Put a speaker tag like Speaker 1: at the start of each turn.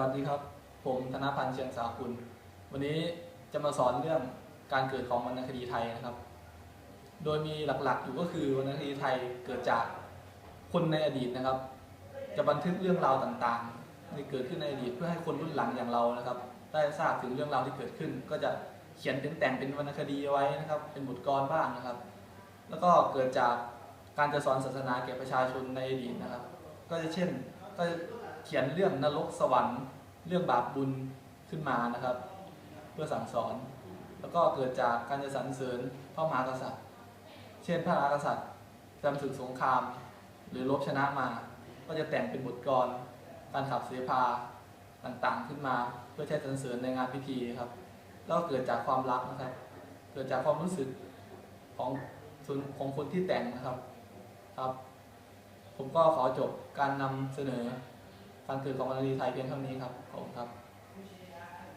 Speaker 1: วัสดีครับ ผมธนพันธ์เชียงสาคุณ วันนี้จะมาสอนเรื่องการเกิดของวรรณคดีไทยนะครับ โดยมีหลักๆ อยู่ก็คือวรรณคดีไทยเกิดจากคนในอดีตนะครับ จะบันทึกเรื่องราวต่างๆที่เกิดขึ้นในอดีตเพื่อให้คนรุ่นหลังอย่างเรานะครับ ได้ทราบถึงเรื่องราวที่เกิดขึ้น ก็จะเขียนเป็นแต่งเป็นวรรณคดีเอาไว้นะครับ เป็นบทกลอนบ้างนะครับ แล้วก็เกิดจากการจะสอนศาสนาแก่ประชาชนในอดีตนะครับ ก็จะเช่นก็จะ เขียนเรื่องนรกสวรรค์ เรื่องบาปบุญขึ้นมานะครับ เพื่อสั่งสอน แล้วก็เกิดจากการจะสรรเสริญพระมหากษัตริย์ เช่นพระมหากษัตริย์จำศึกสงคราม หรือรบชนะมา ก็จะแต่งเป็นบทกลอนการขับเสภาต่างๆขึ้นมาเพื่อใช้สรรเสริญในงานพิธีครับแล้วเกิดจากความรักนะครับ เกิดจากความรู้สึกของส่วนของคนที่แต่งนะครับครับ ผมก็ขอจบการนำเสนอ การเกิดของวรรณคดีไทยเพียงเท่านี้ครับขอบคุณครับ